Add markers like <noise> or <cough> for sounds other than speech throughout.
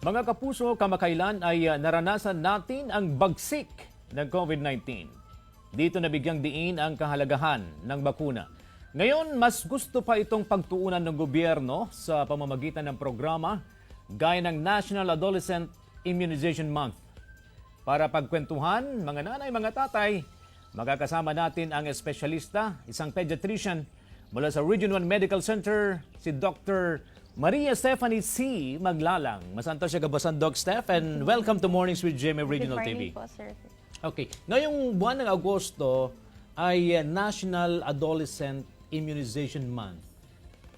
Mga kapuso, kamakailan ay uh, naranasan natin ang bagsik ng COVID-19. Dito nabigyang diin ang kahalagahan ng bakuna. Ngayon, mas gusto pa itong pagtuunan ng gobyerno sa pamamagitan ng programa gaya ng National Adolescent Immunization Month. Para pagkwentuhan, mga nanay, mga tatay, magkakasama natin ang espesyalista, isang pediatrician mula sa Region 1 Medical Center, si Dr. Maria Stephanie C. Maglalang. Masanto siya kabasan, Doc Steph, and welcome to Mornings with GMA Regional Good morning TV. po, sir. Okay, ngayong buwan ng Agosto ay uh, National Adolescent Immunization Month.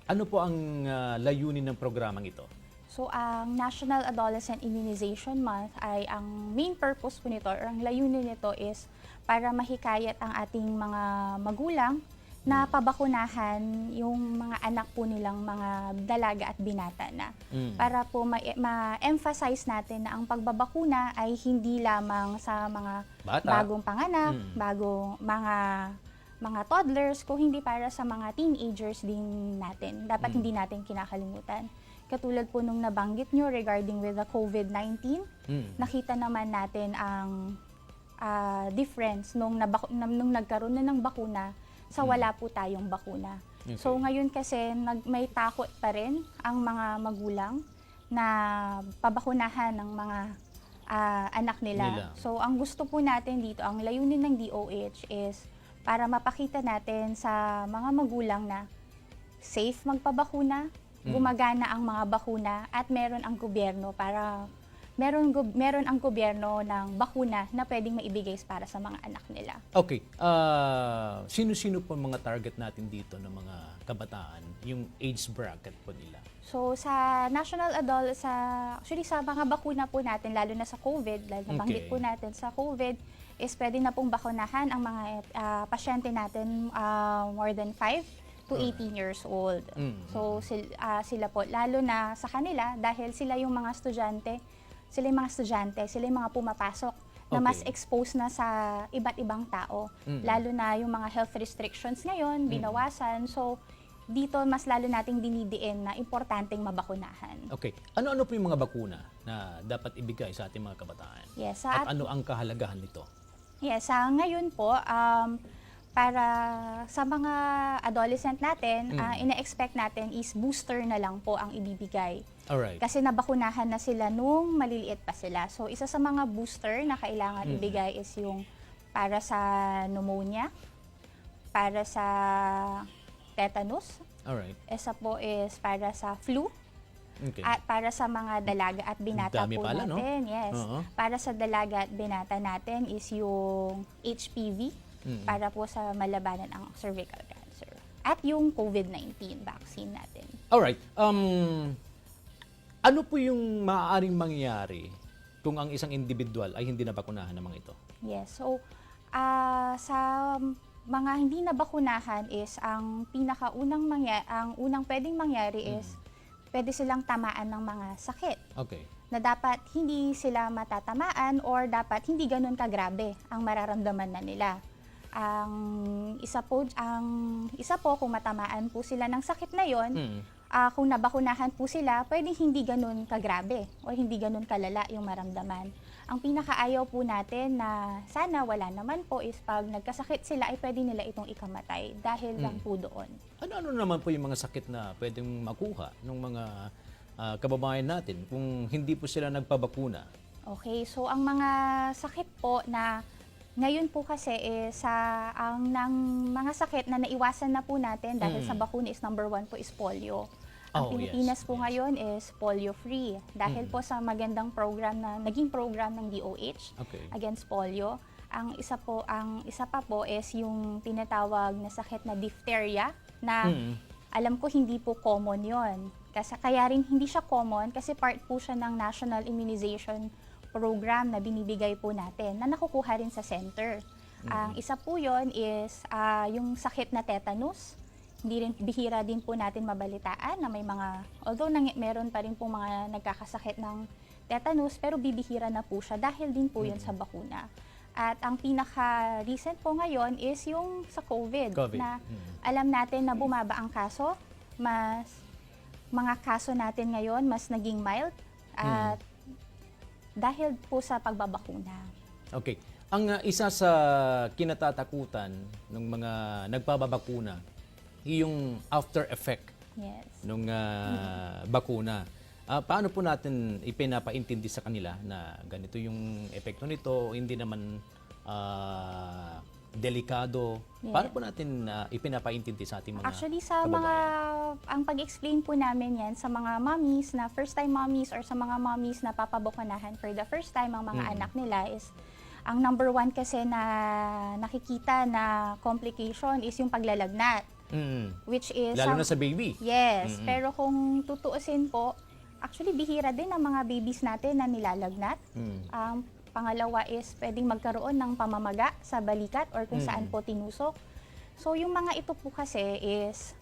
Ano po ang uh, layunin ng programang ito? So, ang National Adolescent Immunization Month ay ang main purpose po nito or ang layunin nito is para mahikayat ang ating mga magulang na pabakunahan yung mga anak po nilang mga dalaga at binata na. Mm. Para po ma- ma-emphasize natin na ang pagbabakuna ay hindi lamang sa mga Bata. bagong panganak, Mm. bagong mga mga toddlers, kung hindi para sa mga teenagers din natin. Dapat Mm. hindi natin kinakalimutan. Katulad po nung nabanggit nyo regarding with the COVID-19, Mm. nakita naman natin ang ah, difference nung, nung nagkaroon na ng bakuna sa wala po tayong bakuna. Okay. So ngayon kasi nag, may takot pa rin ang mga magulang na pabakunahan ng mga ah, anak nila. Nila. So ang gusto po natin dito, ang layunin ng DOH is para mapakita natin sa mga magulang na safe magpabakuna, Mm. gumagana ang mga bakuna at meron ang gobyerno para meron meron ang gobyerno ng bakuna na pwedeng maibigay para sa mga anak nila. Okay, ah, sino-sino po mga target natin dito ng mga kabataan, yung age bracket po nila? So sa national adult sa actually sa mga bakuna po natin lalo na sa COVID, dahil nabanggit Okay. po natin sa COVID is pwede na pong bakunahan ang mga ah, pasyente natin ah, more than 5 to 18 years old. Mm. So sil- ah, sila po lalo na sa kanila dahil sila yung mga estudyante, sila yung mga estudyante, sila yung mga pumapasok na mas Okay. exposed na sa iba't ibang tao. Mm. Lalo na yung mga health restrictions ngayon, binawasan. So dito mas lalo nating dinidiin na importanteng mabakunahan. Okay, ano-ano po yung mga bakuna na dapat ibigay sa ating mga kabataan? Yes, At sa ano ang kahalagahan nito? Yes, sa ngayon po, um, para sa mga adolescent natin, Mm. ah, ina-expect natin is booster na lang po ang ibibigay. Alright. Kasi nabakunahan na sila nung maliliit pa sila. So, isa sa mga booster na kailangan Mm. ibigay is yung para sa pneumonia, para sa tetanus, Alright. isa po is para sa flu, Okay. at para sa mga dalaga at binata Dami po pala, no? natin, yes. Oo. Para sa dalaga at binata natin is yung HPV Mm. para po sa malabanan ang cervical cancer. At yung COVID-19 vaccine natin. Alright. Um, ano po yung maaaring mangyari kung ang isang individual ay hindi nabakunahan ng mga ito? Yes. So, ah, sa mga hindi nabakunahan is ang pinakaunang mangyari, ang unang pwedeng mangyari Mm. is pwede silang tamaan ng mga sakit. Okay. na dapat hindi sila matatamaan or dapat hindi ganun kagrabe ang mararamdaman na nila. Ang isa po ang isa po kung matamaan po sila ng sakit na 'yon, Mm. ah, kung nabakunahan po sila, pwedeng hindi ganun kagrabe o hindi ganun kalala yung maramdaman. Ang pinakaayaw po natin na sana wala naman po is pag nagkasakit sila ay pwede nila itong ikamatay dahil lang Mm. po doon. Ano-ano naman po yung mga sakit na pwedeng makuha ng mga ah, kababayan natin kung hindi po sila nagpabakuna? Okay, so ang mga sakit po na ngayon po kasi eh, sa ang ng mga sakit na naiwasan na po natin dahil Mm. sa bakuna is number one po is polio. Ang Oh, Pilipinas yes, po yes. ngayon is polio free dahil Mm. po sa magandang program na naging program ng DOH Okay. against polio. Ang isa po ang isa pa po is yung tinatawag na sakit na diphtheria na Mm. alam ko hindi po common yon. Kasi kaya rin hindi siya common kasi part po siya ng National Immunization Program na binibigay po natin na nakukuha rin sa center. Ang isa po yon is ah, yung sakit na tetanus. Hindi rin bihira din po natin mabalitaan na may mga although nang, meron pa rin po mga nagkakasakit ng tetanus pero bibihira na po siya dahil din po yun sa bakuna. At ang pinaka-recent po ngayon is yung sa COVID, COVID. na Mm. alam natin na bumaba ang kaso, mas mga kaso natin ngayon mas naging mild at dahil po sa pagbabakuna. Okay. Ang uh, isa sa kinatatakutan ng mga nagpababakuna, yung after effect Yes. ng bakuna. Ah, paano po natin ipinapaintindi sa kanila na ganito yung epekto nito, hindi naman ah, delikado? Yeah. Paano po natin ah, ipinapaintindi sa ating mga Actually, sa kababayan? mga, ang pag-explain po namin yan sa mga mommies na first-time mommies or sa mga mommies na papabukunahan for the first time ang mga Mm. anak nila is, ang number one kasi na nakikita na complication is yung paglalagnat. Mm. Which is... Lalo na sa baby. Yes, Mm-mm. pero kung tutuusin po, actually bihira din ang mga babies natin na nilalagnat. Mm. Ang pangalawa is pwedeng magkaroon ng pamamaga sa balikat or kung Mm. saan po tinusok. So yung mga ito po kasi is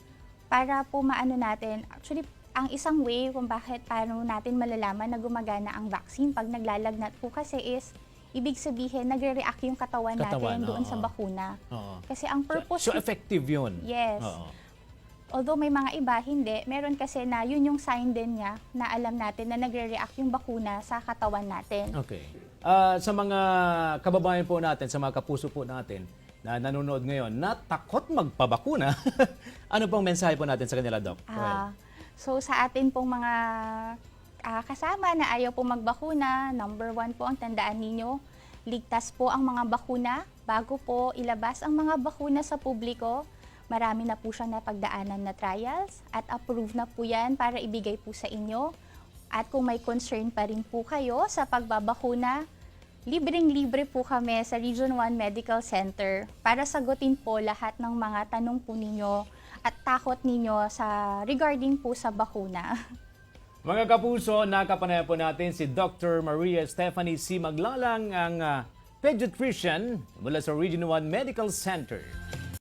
para po maano natin, actually ang isang way kung bakit paano natin malalaman na gumagana ang vaccine pag naglalagnat po kasi is ibig sabihin nagre-react yung katawan, Katawan, natin doon sa bakuna. Oo. Kasi ang So, purpose so effective yun. Yes. Oo. Although may mga iba, hindi. Meron kasi na yun yung sign din niya na alam natin na nagre-react yung bakuna sa katawan natin. Okay. Ah, sa mga kababayan po natin, sa mga kapuso po natin na nanonood ngayon, na takot magpabakuna, <laughs> ano pong mensahe po natin sa kanila, Doc? Ah, so sa atin pong mga ah, kasama na ayaw po magbakuna, number one po ang tandaan ninyo, ligtas po ang mga bakuna bago po ilabas ang mga bakuna sa publiko. Marami na po siyang napagdaanan na trials at approved na po yan para ibigay po sa inyo. At kung may concern pa rin po kayo sa pagbabakuna, libreng-libre po kami sa Region 1 Medical Center para sagutin po lahat ng mga tanong po ninyo at takot ninyo sa regarding po sa bakuna. <laughs> Mga kapuso, nakapanaya po natin si Dr. Maria Stephanie C. Maglalang, ang ah, pediatrician mula sa Region 1 Medical Center.